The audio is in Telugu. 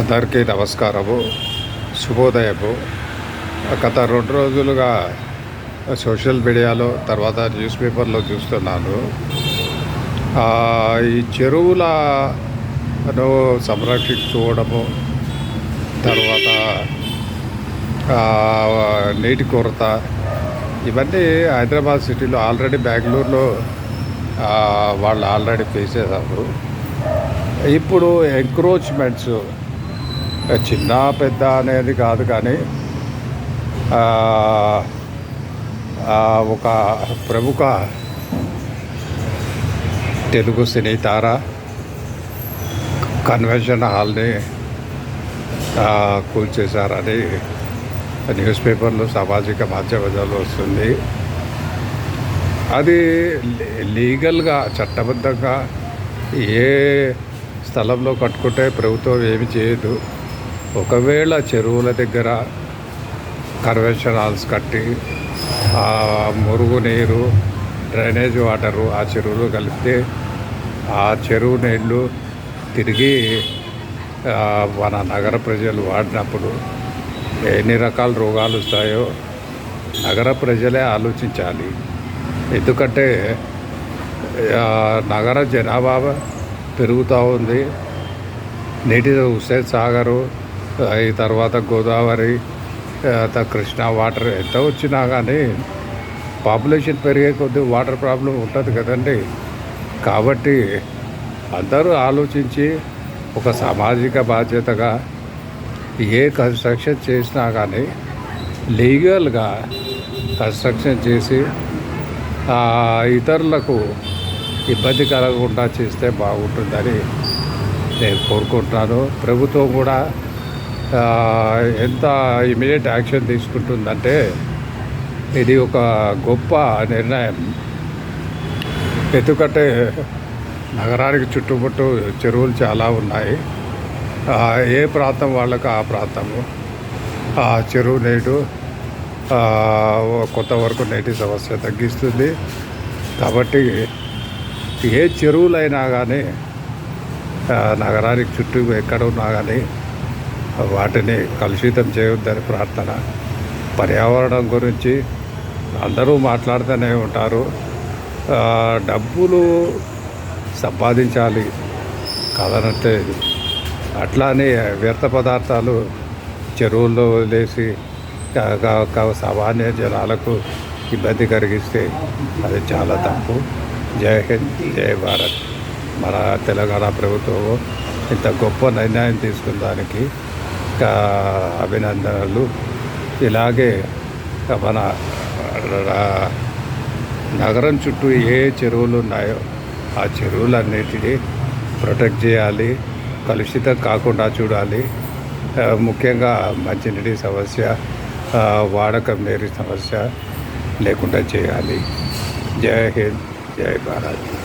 అందరికీ నమస్కారము శుభోదయము. గత రెండు రోజులుగా సోషల్ మీడియాలో తర్వాత న్యూస్ పేపర్లో చూస్తున్నాను. ఈ చెరువులను సంరక్షించుకోవడము తర్వాత నీటి కొరత ఇవన్నీ హైదరాబాద్ సిటీలో ఆల్రెడీ బెంగళూరులో వాళ్ళు ఆల్రెడీ ఫేస్ చేశారు ఇప్పుడు ఎంక్రోచ్మెంట్స్ చిన్న పెద్ద అనేది కాదు కానీ ఒక ప్రముఖ తెలుగు సినీ తార కన్వెన్షన్ హాల్ని కూల్చేశారని న్యూస్ పేపర్లు సామాజిక మాధ్యమాల్లో వస్తుంది. అది లీగల్గా చట్టబద్ధంగా ఏ స్థలంలో కట్టుకుంటే ప్రభుత్వం ఏమి చేయదు. ఒకవేళ చెరువుల దగ్గర కన్వెన్షన్ హాల్స్ కట్టి ఆ మురుగు నీరు డ్రైనేజ్ వాటరు ఆ చెరువులో కలిపితే ఆ చెరువు నీళ్ళు తిరిగి మన నగర ప్రజలు వాడినప్పుడు ఎన్ని రకాల రోగాలు వస్తాయో నగర ప్రజలే ఆలోచించాలి. ఎందుకంటే నగర జనాభా పెరుగుతూ ఉంది. నీటి హుస్సేన్ సాగరు ఈ తర్వాత గోదావరి తర్వాత కృష్ణా వాటర్ ఎంత వచ్చినా కానీ పాపులేషన్ పెరిగే కొద్దీ వాటర్ ప్రాబ్లం ఉంటుంది కదండి. కాబట్టి అందరూ ఆలోచించి ఒక సామాజిక బాధ్యతగా ఏ కన్స్ట్రక్షన్ చేసినా కానీ లీగల్గా కన్స్ట్రక్షన్ చేసి ఇతరులకు ఇబ్బంది కలగకుండా చేస్తే బాగుంటుందని నేను కోరుకుంటున్నాను. ప్రభుత్వం కూడా ఎంత ఇమీడియట్ యాక్షన్ తీసుకుంటుందంటే ఇది ఒక గొప్ప నిర్ణయం. ఎందుకంటే నగరానికి చుట్టుముట్టు చెరువులు చాలా ఉన్నాయి. ఏ ప్రాంతం వాళ్ళకు ఆ ప్రాంతము. ఆ చెరువు నీటు కొత్త కొంతవరకు నీటి సమస్య తగ్గిస్తుంది. కాబట్టి ఏ చెరువులైనా కానీ నగరానికి చుట్టూ ఎక్కడ ఉన్నా కానీ వాటిని కలుషితం చేయొద్దని ప్రార్థన. పర్యావరణం గురించి అందరూ మాట్లాడుతూనే ఉంటారు. డబ్బులు సంపాదించాలి కాదనంటే అట్లానే వ్యర్థ పదార్థాలు చెరువుల్లో వదిలేసి సామాన్య జనాలకు ఇబ్బంది కలిగిస్తే అది చాలా తప్పు. జై హింద్ జై భారత్. మన తెలంగాణ ప్రభుత్వం ఇంత గొప్ప నిర్ణయం తీసుకున్న దానికి ఆ, అభినందనలు ఇలాగే మన రా- నగరం చుట్టూ ఏ చెరువులు ఉన్నాయో ఆ చెరువులన్నిటినీ ప్రొటెక్ట్ చేయాలి కలుషితం కాకుండా చూడాలి. ముఖ్యంగా మంచినీటి సమస్య వాడకం నీటి సమస్య లేకుండా చేయాలి. జై హింద్ జై భారత్.